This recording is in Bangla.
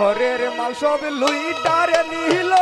ঘরের মাল সব লুইটারে নিল